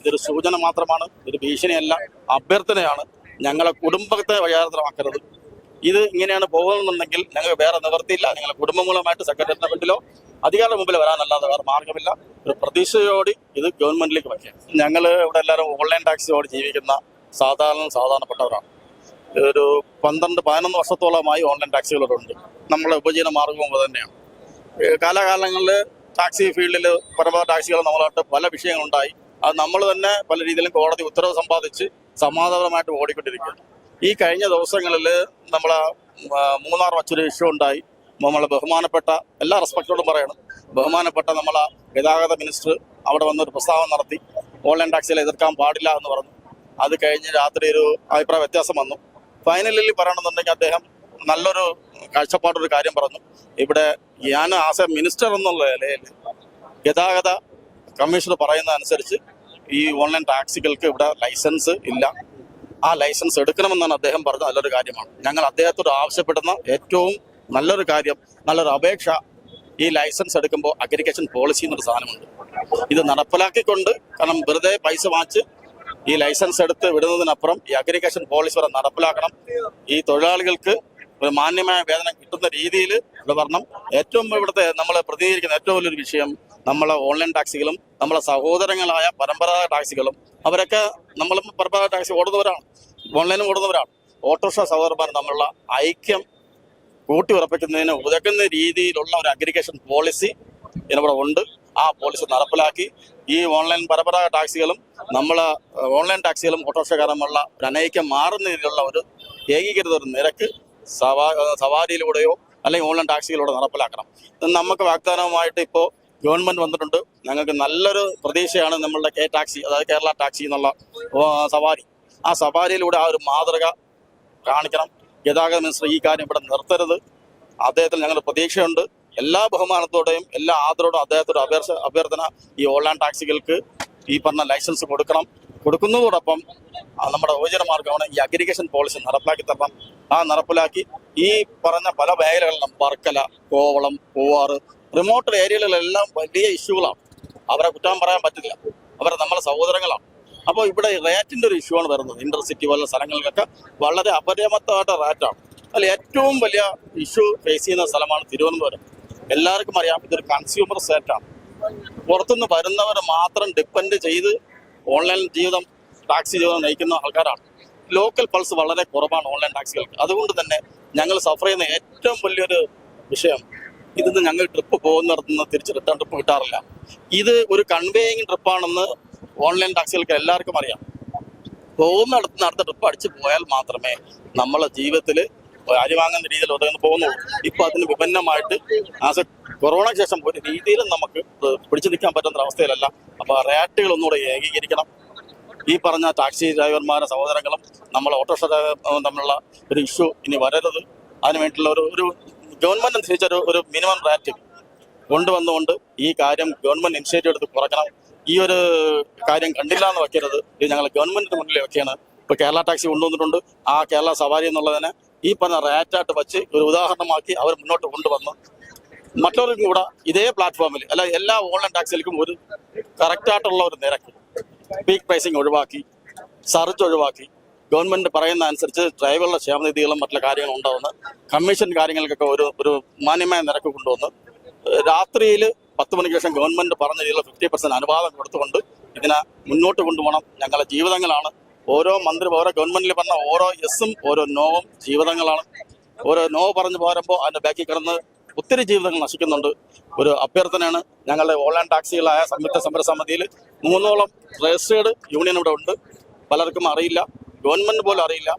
ഇതൊരു സൂചന മാത്രമാണ് ഒരു ഭീഷണിയല്ല അഭ്യർത്ഥനയാണ്. ഞങ്ങളെ കുടുംബത്തെ വഴിയാത്രമാക്കരുത് ഇത് ഇങ്ങനെയാണ് പോകുന്നുണ്ടെങ്കിൽ ഞങ്ങൾ വേറെ നിവർത്തിയില്ല ഞങ്ങളെ കുടുംബങ്ങളുമായിട്ട് സെക്രട്ടറിയുടെ മുമ്പിലോ അധികാര മുമ്പിൽ വരാനല്ലാതെ വേറെ മാർഗമില്ല. ഒരു പ്രതീക്ഷയോടി ഇത് ഗവൺമെന്റിലേക്ക് വയ്ക്കാം ഞങ്ങൾ ഇവിടെ എല്ലാവരും ഓൺലൈൻ ടാക്സിയോട് ജീവിക്കുന്ന സാധാരണ സാധാരണപ്പെട്ടവരാണ്. ഒരു പന്ത്രണ്ട് പതിനൊന്ന് വർഷത്തോളമായി ഓൺലൈൻ ടാക്സികളോട് ഉണ്ട്. നമ്മളെ ഉപജീവന മാർഗവും തന്നെയാണ്. കാലാകാലങ്ങളിൽ ടാക്സി ഫീൽഡിൽ പരമ്പര ടാക്സികൾ നമ്മളായിട്ട് പല വിഷയങ്ങളുണ്ടായി. അത് നമ്മൾ തന്നെ പല രീതിയിലും കോടതി ഉത്തരവ് സമ്പാദിച്ച് സമാധാനപരമായിട്ട് ഓടിക്കൊണ്ടിരിക്കുകയാണ് ഈ കഴിഞ്ഞ ദിവസങ്ങളിൽ നമ്മൾ മൂന്നാർ വച്ചൊരു ഇഷ്യൂ ഉണ്ടായി. നമ്മളെ ബഹുമാനപ്പെട്ട എല്ലാ റെസ്പെക്റ്റോടും പറയണം. ബഹുമാനപ്പെട്ട നമ്മളെ ഗതാഗത മിനിസ്റ്റർ അവിടെ വന്നൊരു പ്രസ്താവന നടത്തി. ഓൺലൈൻ ടാക്സികളെ എതിർക്കാൻ പാടില്ല എന്ന് പറഞ്ഞു. അത് കഴിഞ്ഞ് രാത്രി ഒരു അഭിപ്രായ വ്യത്യാസം വന്നു. ഫൈനലിൽ പറയണമെന്നുണ്ടെങ്കിൽ അദ്ദേഹം നല്ലൊരു കാഴ്ചപ്പാടൊരു കാര്യം പറഞ്ഞു. ഇവിടെ ഞാൻ ആസ് എ മിനിസ്റ്റർ എന്നുള്ള നിലയിൽ ഗതാഗത കമ്മീഷണർ പറയുന്ന അനുസരിച്ച് ഈ ഓൺലൈൻ ടാക്സികൾക്ക് ഇവിടെ ലൈസൻസ് ഇല്ല. ആ ലൈസൻസ് എടുക്കണമെന്നാണ് അദ്ദേഹം പറഞ്ഞ നല്ലൊരു കാര്യമാണ്. ഞങ്ങൾ അദ്ദേഹത്തോട് ആവശ്യപ്പെടുന്ന ഏറ്റവും നല്ലൊരു കാര്യം നല്ലൊരു അപേക്ഷ ഈ ലൈസൻസ് എടുക്കുമ്പോൾ അഗ്രികേഷൻ പോളിസി എന്നൊരു സാധനമുണ്ട്. ഇത് നടപ്പിലാക്കിക്കൊണ്ട് കാരണം വെറുതെ പൈസ വാങ്ങിച്ച് ഈ ലൈസൻസ് എടുത്ത് വിടുന്നതിനപ്പുറം ഈ അഗ്രികേഷൻ പോളിസി വരെ നടപ്പിലാക്കണം. ഈ തൊഴിലാളികൾക്ക് ഒരു മാന്യമായ വേതനം കിട്ടുന്ന രീതിയിൽ ഇവിടെ ഏറ്റവും ഇവിടുത്തെ നമ്മൾ പ്രതികരിക്കുന്ന ഏറ്റവും വലിയൊരു വിഷയം നമ്മളെ ഓൺലൈൻ ടാക്സികളും നമ്മളെ സഹോദരങ്ങളായ പരമ്പരാഗത ടാക്സികളും അവരൊക്കെ നമ്മൾ പരമ്പരാഗത ടാക്സി ഓടുന്നവരാണ്. ഓൺലൈനും ഓടുന്നവരാണ്. ഓട്ടോറിക്ഷ സഹോദരന്മാർ തമ്മിലുള്ള ഐക്യം കൂട്ടി ഉറപ്പിക്കുന്നതിന് ഉതകുന്ന രീതിയിലുള്ള ഒരു അഗ്രിഗേഷൻ പോളിസി ഇവിടെ ഉണ്ട്. ആ പോളിസി നടപ്പിലാക്കി. ഈ ഓൺലൈൻ പരമ്പരാഗത ടാക്സികളും നമ്മളെ ഓൺലൈൻ ടാക്സികളും ഓട്ടോറിക്ഷക്കാരമുള്ള ഒരു അനൈക്യം മാറുന്ന രീതിയിലുള്ള ഒരു ഏകീകൃത ഒരു നിരക്ക് സവാ സവാരിയിലൂടെയോ അല്ലെങ്കിൽ ഓൺലൈൻ ടാക്സികളിലൂടെ നടപ്പിലാക്കണം. നമുക്ക് വാഗ്ദാനവുമായിട്ട് ഇപ്പോൾ ഗവൺമെന്റ് വന്നിട്ടുണ്ട്. ഞങ്ങൾക്ക് നല്ലൊരു പ്രതീക്ഷയാണ് നമ്മളുടെ കെ ടാക്സി അതായത് കേരള ടാക്സി എന്നുള്ള സവാരി. ആ സവാരിയിലൂടെ ആ ഒരു മാതൃക കാണിക്കണം. ഗതാഗത മിനിസ്റ്റർ ഈ കാര്യം ഇവിടെ നിർത്തരുത്. അദ്ദേഹത്തിൽ ഞങ്ങൾ പ്രതീക്ഷയുണ്ട്. എല്ലാ ബഹുമാനത്തോടെയും എല്ലാ ആദരവോടും അദ്ദേഹത്തോട് അഭ്യർത്ഥ അഭ്യർത്ഥന ഈ ഓൺലൈൻ ടാക്സികൾക്ക് ഈ പറഞ്ഞ ലൈസൻസ് കൊടുക്കണം. കൊടുക്കുന്നതോടൊപ്പം നമ്മുടെ യോജന മാർഗമാണ് ഈ അഗ്രിഗേഷൻ പോളിസി നടപ്പിലാക്കി തരണം. ആ നടപ്പിലാക്കി ഈ പറഞ്ഞ പല മേഖലകളിലും വർക്കല കോവളം പൂവാറ് റിമോട്ട് ഏരിയകളിലെല്ലാം വലിയ ഇഷ്യൂകളാണ്. അവരെ കുറ്റം പറയാൻ പറ്റില്ല അവർ നമ്മളെ സഹോദരങ്ങളാണ്. അപ്പോൾ ഇവിടെ റേറ്റിന്റെ ഒരു ഇഷ്യൂ ആണ് വരുന്നത്. ഇന്റർസിറ്റി പോലുള്ള സ്ഥലങ്ങളിലൊക്കെ വളരെ അപര്യാപ്തമായിട്ട് റേറ്റാണ് അതിൽ ഏറ്റവും വലിയ ഇഷ്യൂ ഫേസ് ചെയ്യുന്ന സ്ഥലമാണ് തിരുവനന്തപുരം. എല്ലാവർക്കും അറിയാം ഇതൊരു കൺസ്യൂമർ സെറ്റാണ് പുറത്തുനിന്ന് വരുന്നവർ മാത്രം ഡിപ്പെൻഡ് ചെയ്ത് ഓൺലൈൻ ജീവിതം ടാക്സി ജീവിതം നയിക്കുന്ന ആൾക്കാരാണ്. ലോക്കൽ പൾസ് വളരെ കുറവാണ് ഓൺലൈൻ ടാക്സികൾക്ക് അതുകൊണ്ട് തന്നെ ഞങ്ങൾ സഫർ ചെയ്യുന്ന ഏറ്റവും വലിയൊരു വിഷയം ഇതിന്ന് ഞങ്ങൾ ട്രിപ്പ് പോകുന്നിടത്തുനിന്ന് തിരിച്ച് റിട്ടേൺ ട്രിപ്പ് കിട്ടാറില്ല. ഇത് ഒരു കൺവേയിങ് ട്രിപ്പാണെന്ന് ഓൺലൈൻ ടാക്സികൾക്ക് എല്ലാവർക്കും അറിയാം. പോകുന്നിടത്ത് അടുത്ത ട്രിപ്പ് അടിച്ച് പോയാൽ മാത്രമേ നമ്മളെ ജീവിതത്തിൽ അരി വാങ്ങുന്ന രീതിയിൽ ഒതുങ്ങുന്നു പോകുന്നുള്ളൂ. ഇപ്പൊ അതിന് വിഭിന്നമായിട്ട് ആസ് എ കൊറോണയ്ക്ക് ശേഷം ഒരു രീതിയിലും നമുക്ക് പിടിച്ചു നിൽക്കാൻ പറ്റുന്ന അവസ്ഥയിലല്ല. അപ്പൊ റേറ്റുകൾ ഒന്നുകൂടെ ഏകീകരിക്കണം. ഈ പറഞ്ഞ ടാക്സി ഡ്രൈവർമാരുടെ സഹോദരങ്ങളും നമ്മൾ ഓട്ടോറിക്ഷ തമ്മിലുള്ള ഒരു ഇഷ്യൂ ഇനി വരരുത്. അതിന് വേണ്ടിയിട്ടുള്ള ഒരു ഒരു ഗവൺമെന്റ് അനുസരിച്ച ഒരു ഒരു മിനിമം റേറ്റ് കൊണ്ടുവന്നുകൊണ്ട് ഈ കാര്യം ഗവൺമെന്റ് ഇനിഷ്യേറ്റീവ് എടുത്ത് കുറയ്ക്കണം. ഈ ഒരു കാര്യം കണ്ടില്ല എന്ന് വെക്കരുത്. ഇത് ഞങ്ങൾ ഗവൺമെന്റിന് മുന്നിൽ വെക്കുകയാണ്. ഇപ്പൊ കേരള ടാക്സി കൊണ്ടുവന്നിട്ടുണ്ട്. ആ കേരള സവാരി എന്നുള്ളതിനെ ഈ പറഞ്ഞ റേറ്റായിട്ട് വെച്ച് ഒരു ഉദാഹരണമാക്കി അവർ മുന്നോട്ട് കൊണ്ടുവന്ന്. മറ്റുള്ളവർക്കും കൂടെ ഇതേ പ്ലാറ്റ്ഫോമിൽ അല്ല എല്ലാ ഓൺലൈൻ ടാക്സികൾക്കും ഒരു കറക്റ്റായിട്ടുള്ള ഒരു നിരക്ക്. പീക്ക് പ്രൈസിങ് ഒഴിവാക്കി സർജ് ഒഴിവാക്കി. ഗവൺമെന്റ് പറയുന്ന അനുസരിച്ച് ഡ്രൈവറുടെ ക്ഷേമനിധികളും മറ്റുള്ള കാര്യങ്ങളും ഉണ്ടാവുന്ന. കമ്മീഷൻ കാര്യങ്ങൾക്കൊക്കെ ഒരു ഒരു മാന്യമായ നിരക്ക് കൊണ്ടുവന്ന്. രാത്രിയിൽ പത്ത് മണിക്ക് ശേഷം ഗവൺമെന്റ് പറഞ്ഞ രീതിയിലുള്ള ഫിഫ്റ്റി പെർസെന്റ് അനുവാദം കൊടുത്തുകൊണ്ട് ഇതിനെ മുന്നോട്ട് കൊണ്ടുപോകണം. ഞങ്ങളുടെ ജീവിതങ്ങളാണ്. ഓരോ മന്ത്രി ഓരോ ഗവൺമെന്റിൽ പറഞ്ഞ ഓരോ എസും ഓരോ നോവും ജീവിതങ്ങളാണ്. ഓരോ നോ പറഞ്ഞു പോരുമ്പോൾ അതിന്റെ ബാക്കിൽ കിടന്ന് ഒത്തിരി ജീവിതങ്ങൾ നശിക്കുന്നുണ്ട്. ഒരു അഭ്യർത്ഥനയാണ്. ഞങ്ങളുടെ ഓൺലൈൻ ടാക്സികളായ സംയുക്ത സമര സമിതിയിൽ മൂന്നോളം രജിസ്റ്റേർഡ് യൂണിയൻ ഇവിടെ ഉണ്ട്. പലർക്കും അറിയില്ല. ഗവൺമെന്റ് പോലും അറിയില്ല.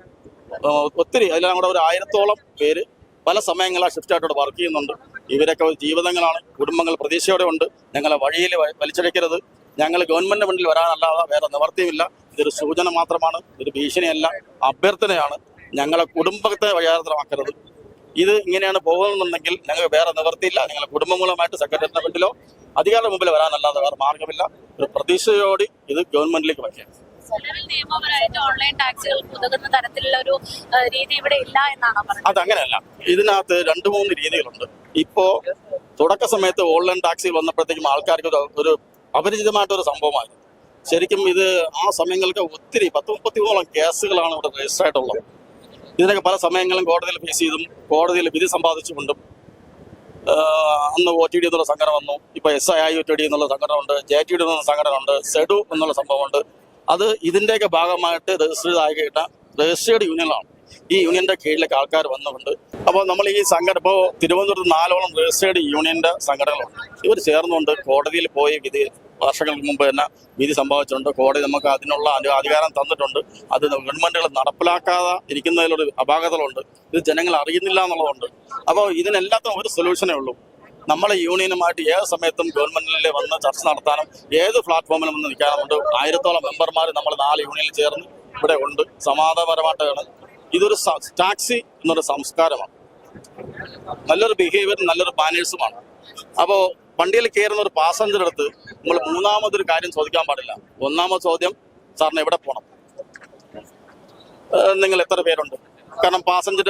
ഒത്തിരി അതിലെല്ലാം കൂടെ ഒരു ആയിരത്തോളം പേര് പല സമയങ്ങളാണ് ഷിഫ്റ്റ് ആയിട്ട് വർക്ക് ചെയ്യുന്നുണ്ട്. ഇവരൊക്കെ ജീവിതങ്ങളാണ്. കുടുംബങ്ങൾ പ്രതീക്ഷയോടെ ഉണ്ട്. ഞങ്ങളെ വഴിയിൽ വലിച്ചിഴക്കരുത് ഞങ്ങൾ ഗവൺമെന്റ് മുന്നിൽ വരാനല്ലാതെ വേറെ നിവർത്തിയുമില്ല. ഇതൊരു സൂചന മാത്രമാണ്. ഇതൊരു ഭീഷണിയല്ല. അഭ്യർത്ഥനയാണ്. ഞങ്ങളെ കുടുംബത്തെ വഴിയാത്രമാക്കരുത് ഇത് ഇങ്ങനെയാണ് പോകുന്നുണ്ടെങ്കിൽ ഞങ്ങൾക്ക് വേറെ നിവർത്തിയില്ല. നിങ്ങളുടെ കുടുംബങ്ങളുമായിട്ട് സെക്രട്ടറിയുടെ മുന്നിലോ അധികാര മുമ്പിൽ വരാനല്ലാതെ വേറെ മാർഗമില്ല ഒരു പ്രതീക്ഷയോടെ ഇത് ഗവൺമെന്റിലേക്ക് വയ്ക്കാം. നിയമപരമായിട്ട് ഓൺലൈൻ ടാക്സുകൾ തരത്തിലുള്ള ഒരു രീതി ഇവിടെ ഇല്ല എന്നാണ് പറഞ്ഞത്? അതങ്ങനെയല്ല ഇതിനകത്ത് രണ്ട് മൂന്ന് രീതികളുണ്ട്. ഇപ്പോ തുടക്ക സമയത്ത് ഓൺലൈൻ ടാക്സി വന്നപ്പോഴത്തേക്കും ആൾക്കാർക്ക് ഒരു- ഒരു അപരിചിതമായിട്ടൊരു സംഭവമായിരുന്നു. ശരിക്കും ഇത് ആ സമയങ്ങൾക്ക് ഒത്തിരി പത്ത് മുപ്പത്തിമൂന്നോളം കേസുകളാണ് ഇവിടെ രജിസ്റ്റർ ആയിട്ടുള്ളത്. ഇതിനൊക്കെ പല സമയങ്ങളും കോടതിയിൽ ഫേസ് ചെയ്തും കോടതിയിൽ വിധി സമ്പാദിച്ചുകൊണ്ടും അന്ന് ഒ ടി ഡി എന്നുള്ള സംഘടന വന്നു. ഇപ്പൊ S I O T D എന്നുള്ള സംഘടന ഉണ്ട് ജെ ടി ഡി എന്നുള്ള സംഘടന ഉണ്ട് സെഡു എന്നുള്ള സംഭവമുണ്ട് അത് ഇതിന്റെയൊക്കെ ഭാഗമായിട്ട് രജിസ്റ്റർ ആയി കഴിഞ്ഞ രജിസ്റ്റേർഡ് യൂണിയനാണ് ഈ യൂണിയന്റെ കീഴിലേക്ക് ആൾക്കാർ വന്നുകൊണ്ട്. അപ്പോൾ നമ്മൾ ഈ സംഘടന ഇപ്പോൾ തിരുവനന്തപുരത്ത് നാലോളം രജിസ്റ്റേർഡ് യൂണിയന്റെ സംഘടനകളുണ്ട്. ഇവർ ചേർന്നുകൊണ്ട് കോടതിയിൽ പോയി വിധി വർഷങ്ങൾക്ക് മുമ്പ് തന്നെ വിധി സംഭവിച്ചിട്ടുണ്ട്. കോടതി നമുക്ക് അതിനുള്ള അധികാരം തന്നിട്ടുണ്ട്. അത് ഗവൺമെന്റുകൾ നടപ്പിലാക്കാതെ ഇരിക്കുന്നതിലൊരു അപാകതകളുണ്ട്. ഇത് ജനങ്ങൾ അറിയുന്നില്ല എന്നുള്ളതുണ്ട് അപ്പോൾ ഇതിനെല്ലാത്തും ഒരു സൊല്യൂഷനേ ഉള്ളൂ. നമ്മളെ യൂണിയനുമായിട്ട് ഏത് സമയത്തും ഗവൺമെന്റിൽ വന്ന് ചർച്ച നടത്താനും ഏത് പ്ലാറ്റ്ഫോമിലും വന്ന് നിൽക്കാനുമുണ്ട്. ആയിരത്തോളം മെമ്പർമാർ നമ്മൾ നാല് യൂണിയനിൽ ചേർന്ന് ഇവിടെ ഉണ്ട്. സമാധാനപരമായിട്ടാണ്. ഇതൊരു ടാക്സി എന്നൊരു സംസ്കാരമാണ്. നല്ലൊരു ബിഹേവിയറും നല്ലൊരു മാനേഴ്സുമാണ് അപ്പോൾ വണ്ടിയിൽ കയറുന്ന ഒരു പാസഞ്ചർ അടുത്ത് നമ്മൾ മൂന്നാമതൊരു കാര്യം ചോദിക്കാൻ പാടില്ല. ഒന്നാമത് ചോദ്യം സാറിന് എവിടെ പോകണം നിങ്ങൾ എത്ര പേരുണ്ട്? കാരണം പാസഞ്ചർ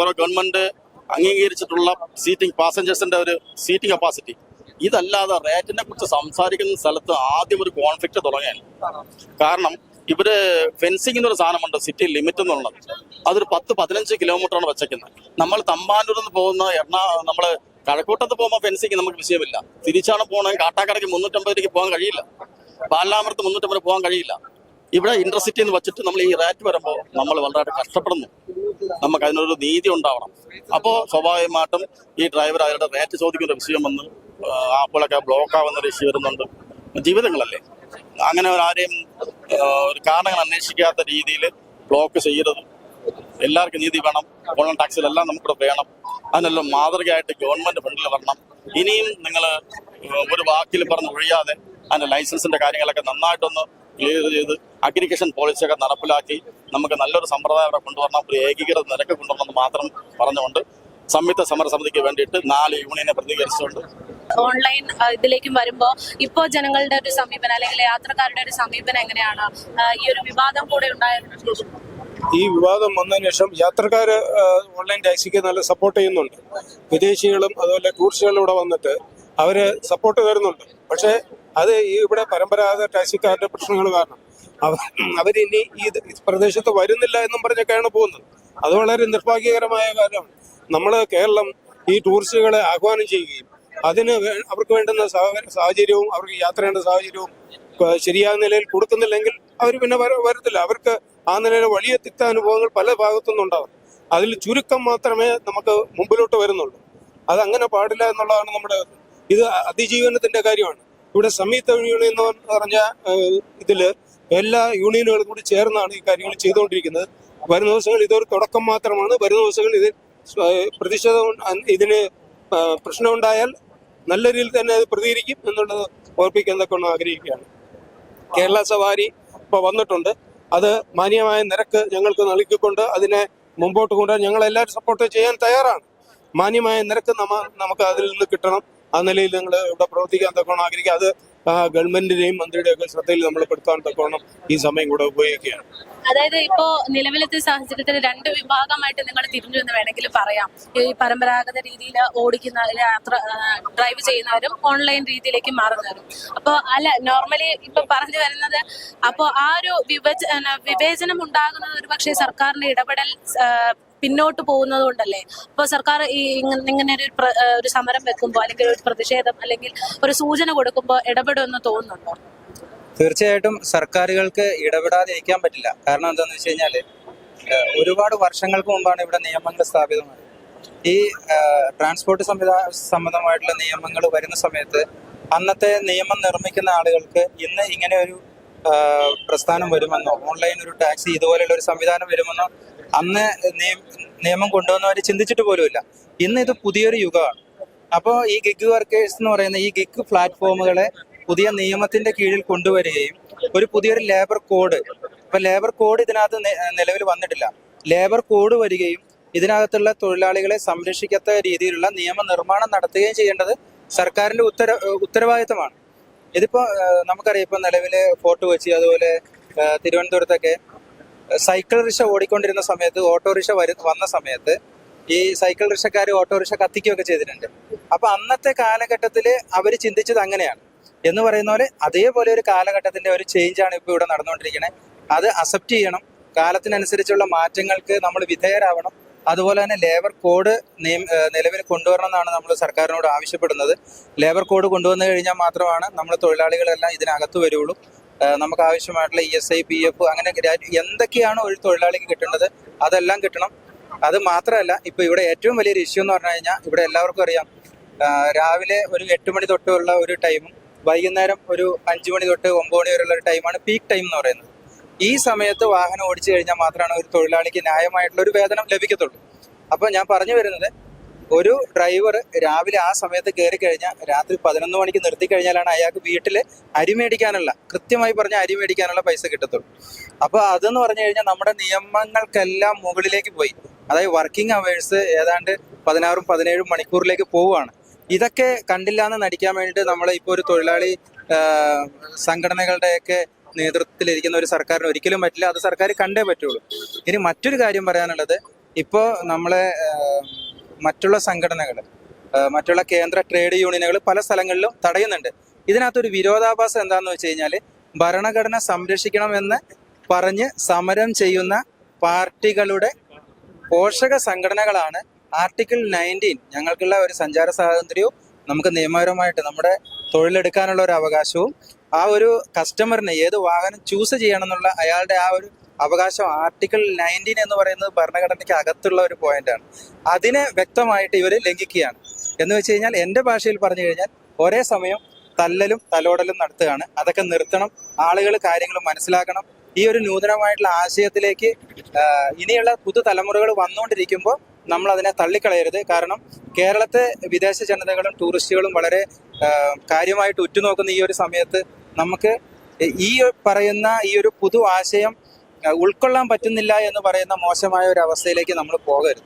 ഓരോ ഗവൺമെന്റ് അംഗീകരിച്ചിട്ടുള്ള സീറ്റിംഗ് പാസഞ്ചേഴ്സിന്റെ ഒരു സീറ്റിംഗ് കപ്പാസിറ്റി ഇതല്ലാതെ റേറ്റിനെ കുറിച്ച് സംസാരിക്കുന്ന സ്ഥലത്ത് ആദ്യം ഒരു കോൺഫ്ലിക്റ്റ് തുടങ്ങിയാണ് കാരണം ഇവർ ഫെൻസിംഗ് എന്നൊരു സാധനമുണ്ട് സിറ്റി ലിമിറ്റ് എന്നുള്ളത് അതൊരു പത്ത് പതിനഞ്ച് കിലോമീറ്ററാണ് വെച്ചേക്കുന്നത് നമ്മൾ തമ്പാനൂരിൽ നിന്ന് പോകുന്ന എറണാ നമ്മൾ കഴക്കൂട്ടത്ത് പോകുമ്പോൾ ഫെൻസിങ് നമുക്ക് വിഷയമില്ല തിരിച്ചാണ് പോകണമെങ്കിൽ കാട്ടാക്കടയ്ക്ക് മുന്നൂറ്റമ്പതിലേക്ക് പോകാൻ കഴിയില്ല പാലാമരത്ത് മുന്നൂറ്റമ്പത് പോകാൻ കഴിയില്ല ഇവിടെ ഇന്റർസിറ്റി എന്ന് വെച്ചിട്ട് നമ്മൾ ഈ റാറ്റ് വരുമ്പോൾ നമ്മൾ വളരെ കഷ്ടപ്പെടുന്നു നമുക്ക് അതിനൊരു നീതി ഉണ്ടാവണം അപ്പോൾ സ്വാഭാവികമായിട്ടും ഈ ഡ്രൈവർ അവരുടെ റേറ്റ് ചോദിക്കുന്ന വിഷയം വന്ന് ആപ്പിളൊക്കെ ബ്ലോക്ക് ആവുന്ന ഒരു ഇഷ്യൂ വരുന്നുണ്ട് ജീവിതങ്ങളല്ലേ അങ്ങനെ ആരെയും ഒരു കാരണങ്ങൾ അന്വേഷിക്കാത്ത രീതിയിൽ ബ്ലോക്ക് ചെയ്യരുത്. എല്ലാവർക്കും നീതി വേണം. ഓൺലൈൻ ടാക്സിലെല്ലാം നമുക്കിവിടെ വേണം. അതിനെല്ലാം മാതൃകയായിട്ട് ഗവൺമെന്റ് ഫണ്ടിൽ വരണം. ഇനിയും നിങ്ങൾ ഒരു വാക്കിൽ പറഞ്ഞ് ഒഴിയാതെ അതിന്റെ ലൈസൻസിന്റെ കാര്യങ്ങളൊക്കെ നന്നായിട്ടൊന്ന് ക്ലിയർ ചെയ്ത് അഗ്രികേഷൻ പോളിസിയൊക്കെ നടപ്പിലാക്കി നമുക്ക് നല്ലൊരു സമ്പ്രദായം അവിടെ കൊണ്ടുവരണം. ഒരു ഏകീകൃത നിരക്ക് കൊണ്ടുവരണം മാത്രം പറഞ്ഞുകൊണ്ട് സംയുക്ത സമരസമിതിക്ക് വേണ്ടിയിട്ട് നാല് യൂണിയനെ പ്രതികരിച്ചുകൊണ്ട് ഓൺലൈൻ ഇതിലേക്കും വരുമ്പോ ഇപ്പോ ജനങ്ങളുടെ ഒരു സമീപനം അല്ലെങ്കിൽ യാത്രക്കാരുടെ ഒരു സമീപനം എങ്ങനെയാണ്? ഈ ഒരു വിവാദം കൂടെ ഉണ്ടായതിനു ശേഷം ഈ വിവാദം വന്നതിന് ശേഷം യാത്രക്കാർ ഓൺലൈൻ ടാക്സിക്ക് നല്ല സപ്പോർട്ട് ചെയ്യുന്നുണ്ട്. വിദേശികളും അതുപോലെ ടൂറിസ്റ്റുകളും ഇവിടെ വന്നിട്ട് അവർ സപ്പോർട്ട് തരുന്നുണ്ട്. പക്ഷേ അത് ഈ ഇവിടെ പരമ്പരാഗത ടാക്സിക്കാരുടെ പ്രശ്നങ്ങൾ കാരണം. അവരിനി ഈ പ്രദേശത്ത് വരുന്നില്ല എന്നും പറഞ്ഞൊക്കെയാണ് പോകുന്നത്. അത് വളരെ നിർഭാഗ്യകരമായ കാര്യമാണ്. നമ്മൾ കേരളം ഈ ടൂറിസ്റ്റുകളെ ആഹ്വാനം ചെയ്യുകയും അതിന് അവർക്ക് വേണ്ടുന്ന സാഹചര്യവും അവർക്ക് യാത്ര ചെയ്യേണ്ട സാഹചര്യവും ശരിയായ നിലയിൽ കൊടുക്കുന്നില്ലെങ്കിൽ അവർ പിന്നെ വര- വരത്തില്ല. അവർക്ക് ആ നിലയിൽ വലിയ തിക്ത അനുഭവങ്ങൾ പല ഭാഗത്തുനിന്നും ഉണ്ടാവും. അതിൽ ചുരുക്കം മാത്രമേ നമുക്ക് മുമ്പിലോട്ട് വരുന്നുള്ളൂ. അത് അങ്ങനെ പാടില്ല എന്നുള്ളതാണ് നമ്മുടെ ഇത് അതിജീവനത്തിന്റെ കാര്യമാണ്. ഇവിടെ സംയുക്ത യൂണിയൻ എന്ന് പറഞ്ഞ ഇതിൽ എല്ലാ യൂണിയനുകളും കൂടി ചേർന്നാണ് ഈ കാര്യങ്ങൾ ചെയ്തുകൊണ്ടിരിക്കുന്നത്. വരുന്ന ദിവസങ്ങളിൽ ഇതൊരു തുടക്കം മാത്രമാണ്. വരുന്ന ദിവസങ്ങളിൽ ഇത് പ്രതിഷേധം ഇതിന് പ്രശ്നമുണ്ടായാൽ നല്ല രീതിയിൽ തന്നെ അത് പ്രതികരിക്കും എന്നുള്ളത് ഓർപ്പിക്കാൻ തക്കൊണ്ട് ആഗ്രഹിക്കുകയാണ്. കേരള സവാരി ഇപ്പോൾ വന്നിട്ടുണ്ട്. അത് മാന്യമായ നിരക്ക് ഞങ്ങൾക്ക് നൽകിക്കൊണ്ട് അതിനെ മുമ്പോട്ട് കൊണ്ടുവരാൻ ഞങ്ങൾ എല്ലാവരും സപ്പോർട്ട് ചെയ്യാൻ തയ്യാറാണ്. മാന്യമായ നിരക്ക് നമുക്ക് അതിൽ നിന്ന് കിട്ടണം. ആ നിലയിൽ നിങ്ങൾ ഇവിടെ പ്രവർത്തിക്കാൻ തക്കോണം ആഗ്രഹിക്കുക. അത് ഗവൺമെന്റിന്റെയും മന്ത്രിയുടെയും ശ്രദ്ധയിൽ നമ്മൾ പെടുത്താൻ തക്കോണം ഈ സമയം കൂടെ ഉപയോഗിക്കുകയാണ്. അതായത് ഇപ്പോ നിലവിലത്തെ സാഹചര്യത്തിൽ രണ്ട് വിഭാഗമായിട്ട് നിങ്ങൾ തിരിഞ്ഞു എന്ന് വേണമെങ്കിൽ പറയാം. ഈ പരമ്പരാഗത രീതിയിൽ ഓടിക്കുന്ന യാത്ര ഡ്രൈവ് ചെയ്യുന്നവരും ഓൺലൈൻ രീതിയിലേക്ക് മാറുന്നവരും. അപ്പോൾ അല്ല നോർമലി ഇപ്പൊ പറഞ്ഞു വരുന്നത് അപ്പോൾ ആ ഒരു വിഭജന വിവേചനം ഉണ്ടാകുന്നത് ഒരു പക്ഷേ സർക്കാരിന്റെ ഇടപെടൽ പിന്നോട്ട് പോകുന്നത് കൊണ്ടല്ലേ അപ്പൊ സർക്കാർ ഈ ഇങ്ങനെ ഒരു ഒരു സമരം വെക്കുമ്പോൾ അല്ലെങ്കിൽ ഒരു പ്രതിഷേധം അല്ലെങ്കിൽ ഒരു സൂചന കൊടുക്കുമ്പോൾ ഇടപെടുമെന്ന് തോന്നുന്നുണ്ടോ? തീർച്ചയായിട്ടും സർക്കാരുകൾക്ക് ഇടപെടാതെ ഇരിക്കാൻ പറ്റില്ല. കാരണം എന്താണെന്ന് വെച്ച് കഴിഞ്ഞാൽ ഒരുപാട് വർഷങ്ങൾക്ക് മുമ്പാണ് ഇവിടെ നിയമങ്ങൾ സ്ഥാപിതമായത്. ഈ ട്രാൻസ്പോർട്ട് സംവിധാ സംബന്ധമായിട്ടുള്ള നിയമങ്ങൾ വരുന്ന സമയത്ത് അന്നത്തെ നിയമം നിർമ്മിക്കുന്ന ആളുകൾക്ക് ഇന്ന് ഇങ്ങനെ ഒരു പ്രസ്ഥാനം വരുമെന്നോ ഓൺലൈൻ ഒരു ടാക്സി ഇതുപോലെയുള്ള ഒരു സംവിധാനം വരുമെന്നോ അന്ന് നിയമം കൊണ്ടുവന്നവർ ചിന്തിച്ചിട്ട് പോലുമില്ല. ഇന്ന് ഇത് പുതിയൊരു യുഗമാണ്. അപ്പോൾ ഈ ഗിഗ് വർക്കേഴ്സ് എന്ന് പറയുന്ന ഈ ഗിഗ് പ്ലാറ്റ്ഫോമുകളെ പുതിയ നിയമത്തിന്റെ കീഴിൽ കൊണ്ടുവരികയും ഒരു പുതിയൊരു ലേബർ കോഡ് ഇപ്പൊ ലേബർ കോഡ് ഇതിനകത്ത് നിലവിൽ വന്നിട്ടില്ല. ലേബർ കോഡ് വരികയും ഇതിനകത്തുള്ള തൊഴിലാളികളെ സംരക്ഷിക്കാത്ത രീതിയിലുള്ള നിയമനിർമ്മാണം നടത്തുകയും ചെയ്യേണ്ടത് സർക്കാരിന്റെ ഉത്തര ഉത്തരവാദിത്തമാണ്. ഇതിപ്പോ നമുക്കറിയാം ഇപ്പൊ നിലവിലെ ഫോർട്ട് കൊച്ചി അതുപോലെ തിരുവനന്തപുരത്തൊക്കെ സൈക്കിൾ റിക്ഷ ഓടിക്കൊണ്ടിരുന്ന സമയത്ത് ഓട്ടോറിക്ഷ വരു വന്ന സമയത്ത് ഈ സൈക്കിൾ റിക്ഷക്കാർ ഓട്ടോറിക്ഷ കത്തിക്കുകയൊക്കെ ചെയ്തിട്ടുണ്ട്. അപ്പൊ അന്നത്തെ കാലഘട്ടത്തിൽ അവർ ചിന്തിച്ചത് അങ്ങനെയാണ്. എന്ന് പറയുന്ന പോലെ അതേപോലെ ഒരു കാലഘട്ടത്തിന്റെ ഒരു ചേഞ്ച് ആണ് ഇപ്പോൾ ഇവിടെ നടന്നുകൊണ്ടിരിക്കുന്നത് അത് അക്സെപ്റ്റ് ചെയ്യണം. കാലത്തിനനുസരിച്ചുള്ള മാറ്റങ്ങൾക്ക് നമ്മൾ വിധേയരാവണം. അതുപോലെ തന്നെ ലേബർ കോഡ് നിയമ നിലവിൽ കൊണ്ടുവരണം എന്നാണ് നമ്മൾ സർക്കാരിനോട് ആവശ്യപ്പെടുന്നത്. ലേബർ കോഡ് കൊണ്ടുവന്നു കഴിഞ്ഞാൽ മാത്രമാണ് നമ്മൾ തൊഴിലാളികളെല്ലാം ഇതിനകത്ത് വരുള്ളൂ. നമുക്ക് ആവശ്യമായിട്ടുള്ള E S I P F അങ്ങനെ എന്തൊക്കെയാണോ ഒരു തൊഴിലാളിക്ക് കിട്ടേണ്ടത് അതെല്ലാം കിട്ടണം. അത് മാത്രമല്ല ഇപ്പൊ ഇവിടെ ഏറ്റവും വലിയൊരു ഇഷ്യൂ എന്ന് പറഞ്ഞു കഴിഞ്ഞാൽ ഇവിടെ എല്ലാവർക്കും അറിയാം രാവിലെ ഒരു എട്ട് മണി തൊട്ടുള്ള ഒരു ടൈമും വൈകുന്നേരം ഒരു അഞ്ചു മണി തൊട്ട് ഒമ്പത് മണി വരെയുള്ള ഒരു ടൈമാണ് പീക്ക് ടൈം എന്ന് പറയുന്നത്. ഈ സമയത്ത് വാഹനം ഓടിച്ചു കഴിഞ്ഞാൽ മാത്രമാണ് ഒരു തൊഴിലാളിക്ക് ന്യായമായിട്ടുള്ള ഒരു വേതനം ലഭിക്കത്തുള്ളൂ. അപ്പോൾ ഞാൻ പറഞ്ഞു വരുന്നത് ഒരു ഡ്രൈവർ രാവിലെ ആ സമയത്ത് കയറി കഴിഞ്ഞാൽ രാത്രി പതിനൊന്ന് മണിക്ക് നിർത്തി കഴിഞ്ഞാലാണ് അയാൾക്ക് വീട്ടിൽ അരി മേടിക്കാനുള്ള കൃത്യമായി പറഞ്ഞ അരി മേടിക്കാനുള്ള പൈസ കിട്ടത്തുള്ളൂ. അപ്പോൾ അതെന്ന് പറഞ്ഞു കഴിഞ്ഞാൽ നമ്മുടെ നിയമങ്ങൾക്കെല്ലാം മുകളിലേക്ക് പോയി. അതായത് വർക്കിംഗ് അവേഴ്സ് ഏതാണ്ട് പതിനാറും പതിനേഴും മണിക്കൂറിലേക്ക് പോവുകയാണ്. ഇതൊക്കെ കണ്ടില്ല എന്ന് നടിക്കാൻ വേണ്ടിയിട്ട് നമ്മൾ ഇപ്പോൾ ഒരു തൊഴിലാളി സംഘടനകളുടെയൊക്കെ നേതൃത്വത്തിലിരിക്കുന്ന ഒരു സർക്കാരിന് ഒരിക്കലും പറ്റില്ല. അത് സർക്കാർ കണ്ടേ പറ്റുള്ളൂ. ഇനി മറ്റൊരു കാര്യം പറയാനുള്ളത് ഇപ്പോൾ നമ്മളെ മറ്റുള്ള സംഘടനകൾ മറ്റുള്ള കേന്ദ്ര ട്രേഡ് യൂണിയനുകൾ പല സ്ഥലങ്ങളിലും തടയുന്നുണ്ട്. ഇതിനകത്തൊരു വിരോധാഭാസം എന്താണെന്ന് വെച്ച് കഴിഞ്ഞാൽ ഭരണഘടന സംരക്ഷിക്കണമെന്ന് പറഞ്ഞ് സമരം ചെയ്യുന്ന പാർട്ടികളുടെ പോഷക സംഘടനകളാണ് ആർട്ടിക്കിൾ നയന്റീൻ. ഞങ്ങൾക്കുള്ള ഒരു സഞ്ചാര സ്വാതന്ത്ര്യവും നമുക്ക് നിയമപരമായിട്ട് നമ്മുടെ തൊഴിലെടുക്കാനുള്ള ഒരു അവകാശവും ആ ഒരു കസ്റ്റമറിന് ഏത് വാഹനം ചൂസ് ചെയ്യണം എന്നുള്ള അയാളുടെ ആ ഒരു അവകാശം ആർട്ടിക്കിൾ നയന്റീൻ എന്ന് പറയുന്നത് ഭരണഘടനയ്ക്ക് അകത്തുള്ള ഒരു പോയിന്റാണ് അതിനെ വ്യക്തമായിട്ട് ഇവർ ലംഘിക്കുകയാണ്. എന്ന് വെച്ച് കഴിഞ്ഞാൽ എന്റെ ഭാഷയിൽ പറഞ്ഞു കഴിഞ്ഞാൽ ഒരേ സമയം തല്ലലും തലോടലും നടത്തുകയാണ്. അതൊക്കെ നിർത്തണം ആളുകൾ കാര്യങ്ങൾ മനസ്സിലാക്കണം. ഈ ഒരു നൂതനമായിട്ടുള്ള ആശയത്തിലേക്ക് ഇനിയുള്ള പുതുതലമുറകൾ വന്നുകൊണ്ടിരിക്കുമ്പോൾ നമ്മൾ അതിനെ തള്ളിക്കളയരുത്. കാരണം കേരളത്തെ വിദേശ ജനതകളും ടൂറിസ്റ്റുകളും വളരെ കാര്യമായിട്ട് ഉറ്റുനോക്കുന്ന ഈ ഒരു സമയത്ത് നമുക്ക് ഈ പറയുന്ന ഈ ഒരു പുതു ആശയം ഉൾക്കൊള്ളാൻ പറ്റുന്നില്ല എന്ന് പറയുന്ന മോശമായ ഒരു അവസ്ഥയിലേക്ക് നമ്മൾ പോകരുത്.